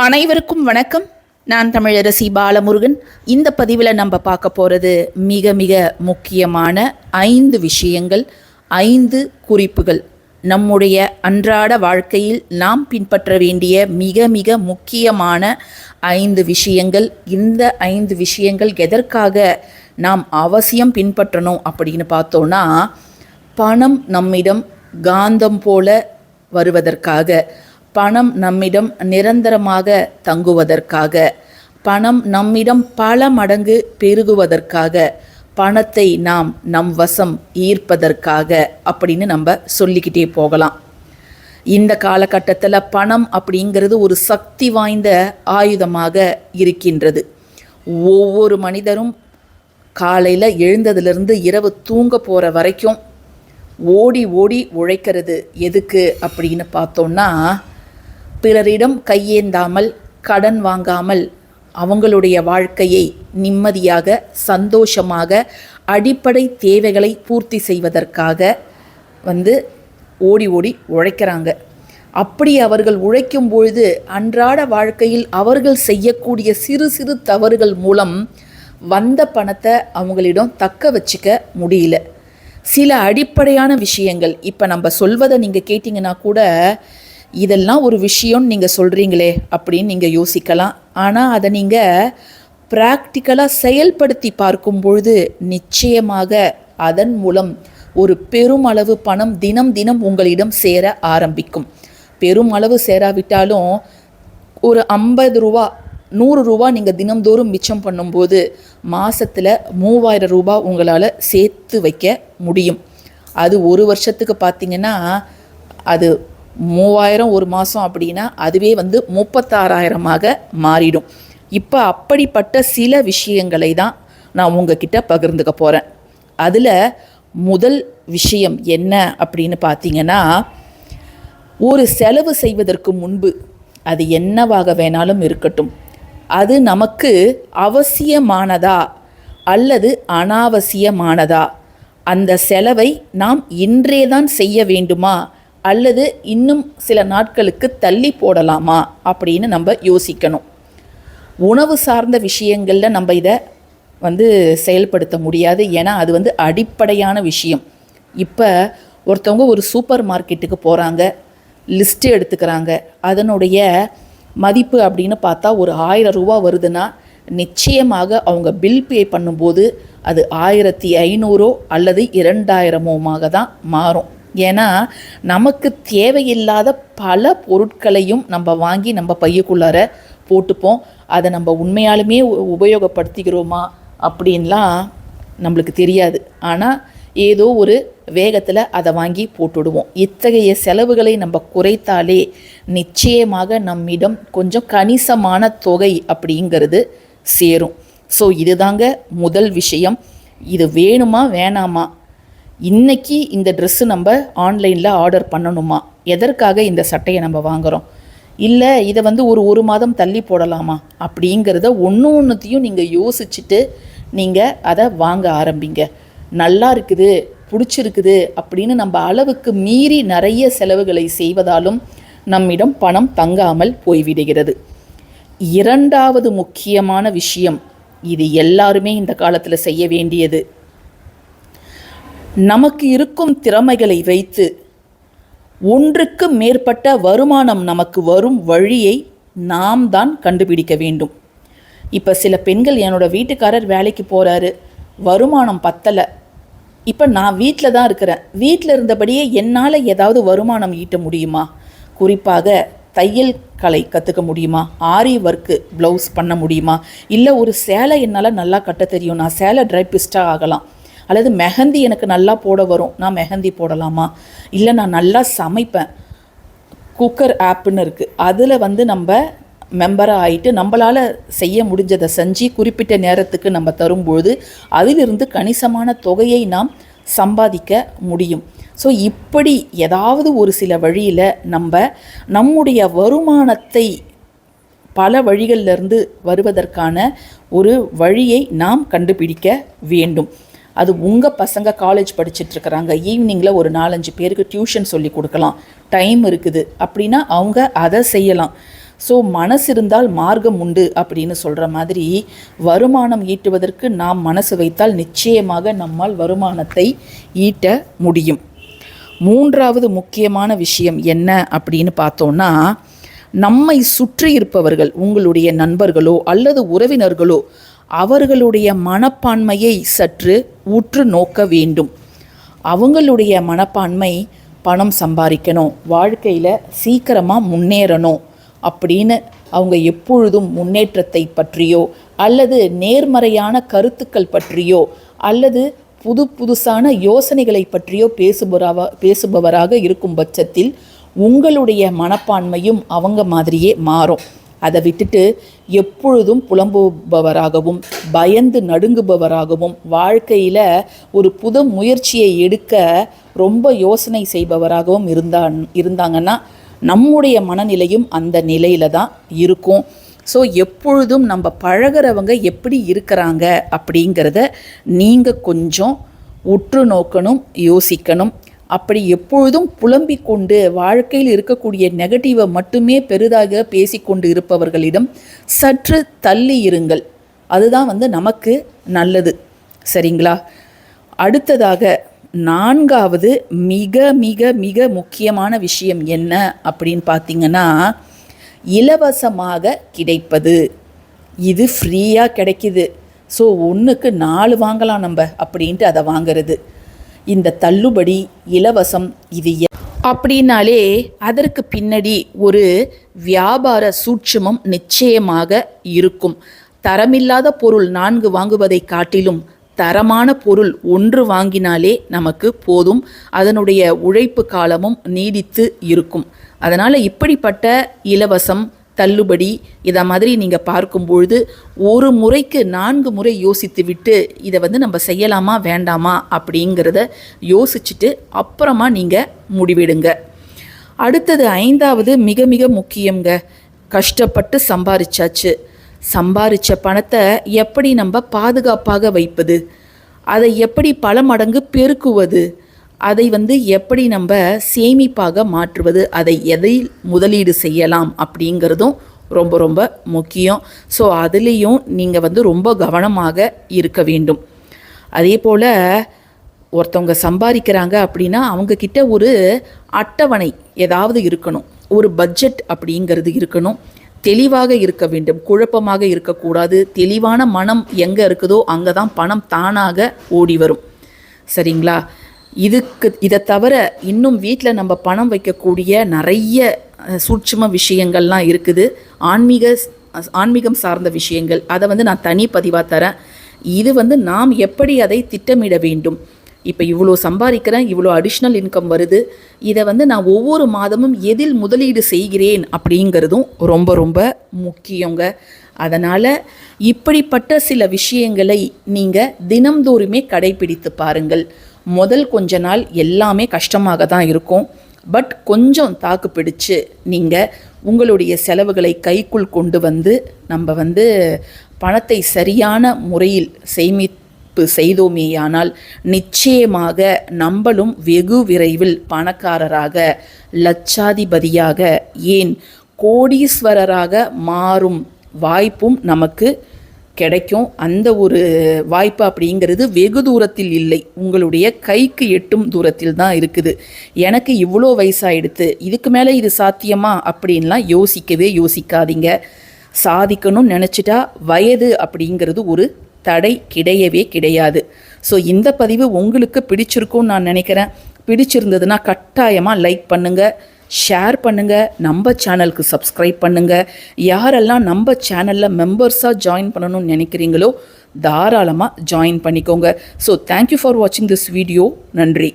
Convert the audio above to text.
அனைவருக்கும் வணக்கம். நான் தமிழரசி பாலமுருகன். இந்த பதிவில் நம்ம பார்க்க போகிறது மிக மிக முக்கியமான ஐந்து விஷயங்கள் ஐந்து குறிப்புகள். நம்முடைய அன்றாட வாழ்க்கையில் நாம் பின்பற்ற வேண்டிய மிக மிக முக்கியமான ஐந்து விஷயங்கள். இந்த ஐந்து விஷயங்கள் எதற்காக நாம் அவசியம் பின்பற்றணும் அப்படின்னு பார்த்தோன்னா பணம் நம்மிடம் காந்தம் போல வருவதற்காக. பணம் நம்மிடம் நிரந்தரமாக தங்குவதற்காக பணம் நம்மிடம் பல மடங்கு பெருகுவதற்காக பணத்தை நாம் நம் வசம் ஈர்ப்பதற்காக அப்படின்னு நம்ம சொல்லிக்கிட்டே போகலாம். இந்த காலகட்டத்தில் பணம் அப்படிங்கிறது ஒரு சக்தி வாய்ந்த ஆயுதமாக இருக்கின்றது. ஒவ்வொரு மனிதரும் காலையில் எழுந்ததுலேருந்து இரவு தூங்க போகிற வரைக்கும் ஓடி ஓடி உழைக்கிறது எதுக்கு அப்படின்னு பார்த்தோன்னா பிறரிடம் கையேந்தாமல் கடன் வாங்காமல் அவங்களுடைய வாழ்க்கையை நிம்மதியாக சந்தோஷமாக அடிப்படை தேவைகளை பூர்த்தி செய்வதற்காக வந்து ஓடி ஓடி உழைக்கிறாங்க. அப்படி அவர்கள் உழைக்கும் பொழுது அன்றாட வாழ்க்கையில் அவர்கள் செய்யக்கூடிய சிறு சிறு தவறுகள் மூலம் வந்த பணத்தை அவங்களிடம் தக்க வச்சுக்க முடியல. சில அடிப்படையான விஷயங்கள் இப்போ நம்ம சொல்வதை நீங்கள் கேட்டிங்கன்னா கூட இதெல்லாம் ஒரு விஷயம்னு நீங்கள் சொல்கிறீங்களே அப்படின்னு நீங்கள் யோசிக்கலாம். ஆனால் அதை நீங்கள் ப்ராக்டிக்கலாக செயல்படுத்தி பார்க்கும் பொழுது நிச்சயமாக அதன் மூலம் ஒரு பெருமளவு பணம் தினம் தினம் உங்களிடம் சேர ஆரம்பிக்கும். பெருமளவு சேராவிட்டாலும் ஒரு ஐம்பது ரூபா நூறு ரூபா நீங்கள் தினம்தோறும் மிச்சம் பண்ணும்போது மாதத்தில் மூவாயிரம் ரூபா உங்களால் சேர்த்து வைக்க முடியும். அது ஒரு வருஷத்துக்கு பார்த்தீங்கன்னா அது மூவாயிரம் ஒரு மாதம் அப்படின்னா அதுவே வந்து முப்பத்தாறாயிரமாக மாறிடும். இப்போ அப்படிப்பட்ட சில விஷயங்களை தான் நான் உங்ககிட்ட பகிர்ந்துக்க போகிறேன் அதில் முதல் விஷயம் என்ன அப்படின்னு பார்த்தீங்கன்னா ஒரு செலவு செய்வதற்கு முன்பு அது என்னவாக வேணாலும் இருக்கட்டும். அது நமக்கு அவசியமானதா அல்லது அனாவசியமானதா? அந்த செலவை நாம் இன்றே தான் செய்ய வேண்டுமா? அல்லது இன்னும் சில நாட்களுக்கு தள்ளி போடலாமா அப்படின்னு நம்ம யோசிக்கணும். உணவு சார்ந்த விஷயங்களில் நம்ம இதை வந்து செயல்படுத்த முடியாது. ஏன்னா அது வந்து அடிப்படையான விஷயம். இப்போ ஒருத்தவங்க ஒரு சூப்பர் மார்க்கெட்டுக்கு போகிறாங்க லிஸ்ட்டு எடுத்துக்கிறாங்க. அதனுடைய மதிப்பு அப்படின்னு பார்த்தா ஒரு ஆயிரம் ரூபா வருதுன்னா நிச்சயமாக அவங்க பில் பே பண்ணும்போது அது ஆயிரத்தி ஐநூறோ அல்லது இரண்டாயிரமோமாக தான் மாறும். ஏன்னா நமக்கு தேவையில்லாத பல பொருட்களையும் நம்ம வாங்கி நம்ம பையக்குள்ளார போட்டுப்போம். அதை நம்ம உண்மையாலுமே உ- உபயோகப்படுத்திக்கிறோமா அப்படின்லாம் நம்மளுக்கு தெரியாது. ஆனால் ஏதோ ஒரு வேகத்தில் அதை வாங்கி போட்டுடுவோம். இத்தகைய செலவுகளை நம்ம குறைத்தாலே நிச்சயமாக நம்மிடம் கொஞ்சம் கணிசமான தொகை அப்படிங்கிறது சேரும். ஸோ இதுதாங்க முதல் விஷயம். இது வேணுமா வேணாமா? இன்னைக்கு இந்த ட்ரெஸ்ஸு நம்ம ஆன்லைனில் ஆர்டர் பண்ணணுமா? எதற்காக இந்த சட்டையை நம்ம வாங்குகிறோம் இல்லை இதை வந்து ஒரு ஒரு மாதம் தள்ளி போடலாமா? அப்படிங்கிறத ஒன்று ஒன்றுத்தையும் நீங்கள் யோசிச்சுட்டு நீங்கள் அதை வாங்க ஆரம்பிங்க. நல்லா இருக்குது பிடிச்சிருக்குது அப்படின்னு நம்ம அளவுக்கு மீறி நிறைய செலவுகளை செய்வதாலும் நம்மிடம் பணம் தங்காமல் போய்விடுகிறது. இரண்டாவது முக்கியமான விஷயம் இது எல்லாருமே இந்த காலத்தில் செய்ய வேண்டியது. நமக்கு இருக்கும் திறமைகளை வைத்து ஒன்றுக்கு மேற்பட்ட வருமானம் நமக்கு வரும் வழியை நாம் தான் கண்டுபிடிக்க வேண்டும். இப்போ சில பெண்கள் என்னோடய வீட்டுக்காரர் வேலைக்கு போகிறாரு வருமானம் பத்தலை. இப்போ நான் வீட்டில் தான் இருக்கிறேன். வீட்டில் இருந்தபடியே என்னால் ஏதாவது வருமானம் ஈட்ட முடியுமா? குறிப்பாக தையல் கலை கற்றுக்க முடியுமா? ஆரி ஒர்க்கு ப்ளவுஸ் பண்ண முடியுமா? இல்லை ஒரு சேலை என்னால் நல்லா கட்ட தெரியும். நான் சேலை ட்ரைப்பிஸ்டாக ஆகலாம். அல்லது மெஹந்தி எனக்கு நல்லா போட வரும். நான் மெஹந்தி போடலாமா? இல்லை நான் நல்லா சமைப்பேன். குக்கர் ஆப்புன்னு இருக்குது அதில் வந்து நம்ம மெம்பராக ஆகிட்டு நம்மளால் செய்ய முடிஞ்சதை செஞ்சு குறிப்பிட்ட நேரத்துக்கு நம்ம தரும்பொழுது அதிலிருந்து கணிசமான தொகையை நாம் சம்பாதிக்க முடியும். ஸோ இப்படி ஏதாவது ஒரு சில வழியில் நம்ம நம்முடைய வருமானத்தை பல வழிகளிலிருந்து வருவதற்கான ஒரு வழியை நாம் கண்டுபிடிக்க வேண்டும். அது உங்கள் பசங்க காலேஜ் படிச்சிட்ருக்கிறாங்க ஈவினிங்கில் ஒரு நாலஞ்சு பேருக்கு டியூஷன் சொல்லி கொடுக்கலாம். டைம் இருக்குது. அப்படின்னா அவங்க அதை செய்யலாம். ஸோ மனசு இருந்தால் மார்க்கம் உண்டு அப்படின்னு சொல்கிற மாதிரி வருமானம் ஈட்டுவதற்கு நாம் மனசு வைத்தால் நிச்சயமாக நம்மால் வருமானத்தை ஈட்ட முடியும். மூன்றாவது முக்கியமான விஷயம் என்ன அப்படின்னு பார்த்தோன்னா நம்மை சுற்றி இருப்பவர்கள் உங்களுடைய நண்பர்களோ அல்லது உறவினர்களோ அவர்களுடைய மனப்பான்மையை சற்று உற்று நோக்க வேண்டும். அவங்களுடைய மனப்பான்மை பணம் சம்பாதிக்கணும் வாழ்க்கையில் சீக்கிரமாக முன்னேறணும் அப்படின்னு அவங்க எப்பொழுதும் முன்னேற்றத்தை பற்றியோ அல்லது நேர்மறையான கருத்துக்கள் பற்றியோ அல்லது புது புதுசான யோசனைகளை பற்றியோ பேசுபவராக பேசுபவராக இருக்கும் பட்சத்தில் உங்களுடைய மனப்பான்மையும் அவங்க மாதிரியே மாறும். அதை விட்டுட்டு எப்பொழுதும் புலம்புபவராகவும் பயந்து நடுங்குபவராகவும் வாழ்க்கையில் ஒரு புது முயற்சியை எடுக்க ரொம்ப யோசனை செய்பவராகவும் இருந்தான் இருந்தாங்கன்னா நம்முடைய மனநிலையும் அந்த நிலையில் தான் இருக்கும். ஸோ எப்பொழுதும் நம்ம பழகிறவங்க எப்படி இருக்கிறாங்க அப்படிங்கிறத நீங்கள் கொஞ்சம் உற்று நோக்கணும் யோசிக்கணும். அப்படி எப்பொழுதும் புலம்பிக் கொண்டு வாழ்க்கையில் இருக்கக்கூடிய நெகட்டிவை மட்டுமே பெரிதாக பேசிக்கொண்டு இருப்பவர்களிடம் சற்று தள்ளி இருங்கள். அதுதான் வந்து நமக்கு நல்லது. சரிங்களா? அடுத்ததாக நான்காவது மிக மிக மிக முக்கியமான விஷயம் என்ன அப்படின்னு பார்த்தீங்கன்னா இலவசமாக கிடைப்பது. இது ஃப்ரீயாக கிடைக்கிது. ஸோ ஒன்றுக்கு நாலு வாங்கலாம் நம்ம அப்படின்ட்டு அதை வாங்கிறது. இந்த தள்ளுபடி இலவசம் இது அப்படின்னாலே அதற்கு பின்னாடி ஒரு வியாபார சூட்சுமம் நிச்சயமாக இருக்கும். தரமில்லாத பொருள் நான்கு வாங்குவதை காட்டிலும் தரமான பொருள் ஒன்று வாங்கினாலே நமக்கு போதும். அதனுடைய உழைப்பு காலமும் நீடித்து இருக்கும். அதனால் இப்படிப்பட்ட இலவசம் தள்ளுபடி இதை மாதிரி நீங்கள் பார்க்கும் பொழுது ஒரு முறைக்கு நான்கு முறை யோசித்து விட்டு இதை வந்து நம்ம செய்யலாமா வேண்டாமா அப்படிங்கிறத யோசிச்சுட்டு அப்புறமா நீங்கள் முடிவெடுங்க. அடுத்தது ஐந்தாவது மிக மிக முக்கியங்க கஷ்டப்பட்டு சம்பாரிச்சாச்சு. சம்பாரித்த பணத்தை எப்படி நம்ம பாதுகாப்பாக வைப்பது? அதை எப்படி பல மடங்கு பெருக்குவது? அதை வந்து எப்படி நம்ம சேமிப்பாக மாற்றுவது அதை எதை முதலீடு செய்யலாம் அப்படிங்கிறதும் ரொம்ப ரொம்ப முக்கியம். ஸோ அதுலேயும் நீங்கள் வந்து ரொம்ப கவனமாக இருக்க வேண்டும். அதே போல் ஒருத்தவங்க சம்பாதிக்கிறாங்க அப்படின்னா அவங்கக்கிட்ட ஒரு அட்டவணை ஏதாவது இருக்கணும். ஒரு பட்ஜெட் அப்படிங்கிறது இருக்கணும். தெளிவாக இருக்க வேண்டும். குழப்பமாக இருக்கக்கூடாது. தெளிவான மனம் எங்கே இருக்குதோ அங்கே தான் பணம் தானாக ஓடி வரும். சரிங்களா? இதுக்கு இதை தவிர இன்னும் வீட்டில் நம்ம பணம் வைக்கக்கூடிய நிறைய சூட்சும விஷயங்கள்லாம் இருக்குது. ஆன்மீக ஆன்மீகம் சார்ந்த விஷயங்கள். அதை வந்து நான் தனி பதிவாக தரேன். இது வந்து நாம் எப்படி அதை திட்டமிட வேண்டும்? இப்போ இவ்வளோ சம்பாதிக்கிறேன் இவ்வளோ அடிஷ்னல் இன்கம் வருது. இதை வந்து நான் ஒவ்வொரு மாதமும் எதில் முதலீடு செய்கிறேன் அப்படிங்கிறதும் ரொம்ப ரொம்ப முக்கியங்க. அதனால் இப்படிப்பட்ட சில விஷயங்களை நீங்கள் தினம்தோறுமே கடைபிடித்து பாருங்கள். முதல் கொஞ்ச நாள் எல்லாமே கஷ்டமாக தான் இருக்கும். பட் கொஞ்சம் தாக்கு பிடிச்சு நீங்கள் உங்களுடைய செலவுகளை கைக்குள் கொண்டு வந்து நம்ம வந்து பணத்தை சரியான முறையில் சேமிப்பு செய்தோமேயானால் நிச்சயமாக நம்மளும் வெகு விரைவில் பணக்காரராக லட்சாதிபதியாக ஏன் கோடீஸ்வரராக மாறும் வாய்ப்பும் நமக்கு கிடைக்கும். அந்த ஒரு வாய்ப்பு அப்படிங்கிறது வெகு தூரத்தில் இல்லை. உங்களுடைய கைக்கு எட்டும் தூரத்தில் தான் இருக்குது. எனக்கு இவ்வளோ வயசாகிடுத்து இதுக்கு மேலே இது சாத்தியமா அப்படின்லாம் யோசிக்கவே யோசிக்காதீங்க. சாதிக்கணும்னு நினச்சிட்டா வயது அப்படிங்கிறது ஒரு தடை கிடையவே கிடையாது. ஸோ இந்த பதிவு உங்களுக்கு பிடிச்சிருக்கும்னு நான் நினைக்கிறேன். பிடிச்சிருந்ததுன்னா கட்டாயமாக லைக் பண்ணுங்கள் ஷேர் பண்ணுங்கள் நம்ம சேனலுக்கு சப்ஸ்கிரைப் பண்ணுங்கள் யாரெல்லாம் நம்ம சேனலில் மெம்பர்ஸாக ஜாயின் பண்ணணும்னு நினைக்கிறீங்களோ தாராளமாக ஜாயின் பண்ணிக்கோங்க. ஸோ தேங்க்யூ ஃபார் வாட்சிங் திஸ் வீடியோ நன்றி.